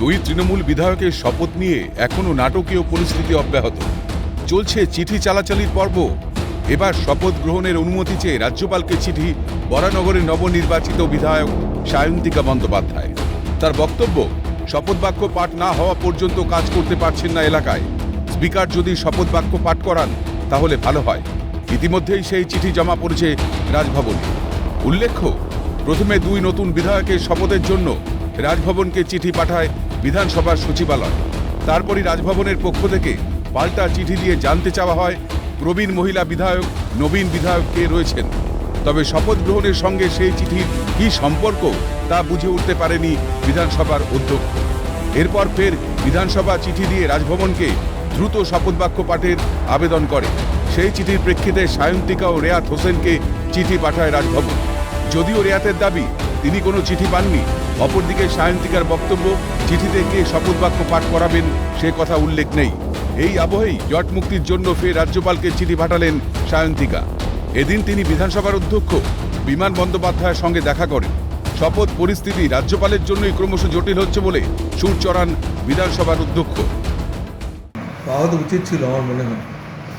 দুই তৃণমূল বিধায়কের শপথ নিয়ে এখনও নাটকীয় পরিস্থিতি অব্যাহত। চলছে চিঠি চালাচালির পর্ব। এবার শপথ গ্রহণের অনুমতি চেয়ে রাজ্যপালকে চিঠি বরানগরের নবনির্বাচিত বিধায়ক সায়ন্তিকা বন্দ্যোপাধ্যায়। তার বক্তব্য, শপথ বাক্য পাঠ না হওয়া পর্যন্ত কাজ করতে পারছেন না এলাকায়। স্পিকার যদি শপথ বাক্য পাঠ করান, তাহলে ভালো হয়। ইতিমধ্যেই সেই চিঠি জমা পড়েছে রাজভবনে। উল্লেখ্য, প্রথমে দুই নতুন বিধায়কের শপথের জন্য রাজভবনকে চিঠি পাঠায় বিধানসভার সচিবালয়। তারপরই রাজভবনের পক্ষ থেকে পাল্টা চিঠি দিয়ে জানতে চাওয়া হয়, প্রবীণ মহিলা বিধায়ক, নবীন বিধায়ক কে রয়েছেন। তবে শপথ গ্রহণের সঙ্গে সেই চিঠির কি সম্পর্ক তা বুঝে উঠতে পারেনি বিধানসভার অধ্যক্ষ। এরপর ফের বিধানসভা চিঠি দিয়ে রাজভবনকে দ্রুত শপথ বাক্য পাঠের আবেদন করে। সেই চিঠির প্রেক্ষিতে সায়ন্তিকা ও রেয়াত হোসেনকে চিঠি পাঠায় রাজভবন। যদিও রেয়াতের দাবি, তিনি কোনো চিঠি পাননি অপরদিকে সায়ন্তিকার বক্তব্য, চিঠিতে কে শপথ বাক্য পাঠ করাবেন সে কথা উল্লেখ নেই। এই আবহেই জট মুক্তির জন্য ফের রাজ্যপালকে চিঠি পাঠালেন সায়ন্তিকা। এদিন তিনি বিধানসভার অধ্যক্ষ, বিমান বন্দ্যোপাধ্যায়ের সঙ্গে দেখা করেন। শপথ পরিস্থিতি রাজ্যপালের জন্যই ক্রমশ জটিল হচ্ছে বলে সুর চড়ান বিধানসভার অধ্যক্ষ। পাওয়া উচিত ছিল আমার মনে হয়।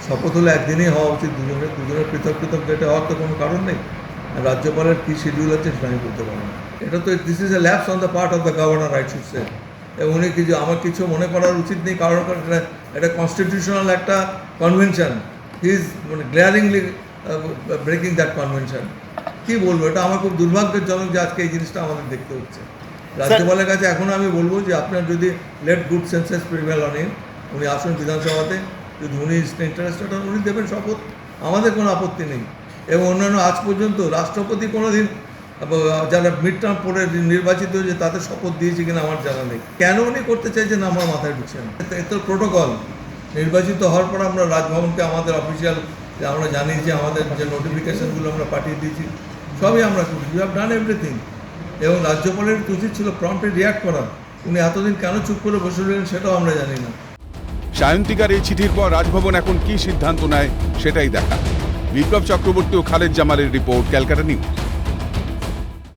শপথ হলে একদিনেই হওয়া উচিত, দুজনের দুজনের পৃথক পৃথক ডেটে হওয়ার তো কোনো কারণ নেই। রাজ্যপালের কী শিডিউল আছে সেটা আমি বলতে পারব না। এটা তো this is a lapse on the part of the governor right should say এবং উনি কিছু আমার কিছু মনে করার উচিত নেই কারণ এটা এটা কনস্টিটিউশনাল একটা কনভেনশন হি ইজ মানে গ্লেয়ারিংলি ব্রেকিং দ্যাট কনভেনশন কী বলব এটা আমার খুব দুর্ভাগ্যজনক যে আজকে এই জিনিসটা আমাদের দেখতে হচ্ছে। রাজ্যপালের কাছে এখন আমি বলব যে আপনার যদি let good senses prevail on উনি আসুন বিধানসভাতে। যদি উনি ইন্টারেস্টেড হন উনি দেবেন শপথ। আমাদের কোনো আপত্তি নেই। এবং অন্যান্য আজ পর্যন্ত রাষ্ট্রপতি কোনো দিন যারা মিড টার্ম পরে নির্বাচিত হয়েছে, তাদের শপথ দিয়েছে কিনা আমার জানা নেই। কেন উনি করতে চাইছেন আমার মাথায় ঢুকছে না। এ তো- এ তো প্রোটোকল নির্বাচিত হওয়ার পর আমরা রাজভবনকে, আমাদের অফিসিয়াল আমরা জানিয়েছি আমাদের যে নোটিফিকেশনগুলো আমরা পাঠিয়ে দিয়েছি, সবই আমরা করি ইউ হ্যাভ ডান এভরিথিং এবং রাজ্যপালের উচিত ছিল প্রম্পটে রিয়াক্ট করা। উনি এতদিন কেন চুপ করে বসে রইলেন সেটাও আমরা জানি না। সায়ন্তিকার এই চিঠির পর রাজভবন এখন কি সিদ্ধান্ত নেয়, সেটাই দেখা। বিপ্লব চক্রবর্তী ও খালেদ জামালের রিপোর্ট ক্যালকাটা নিউজ।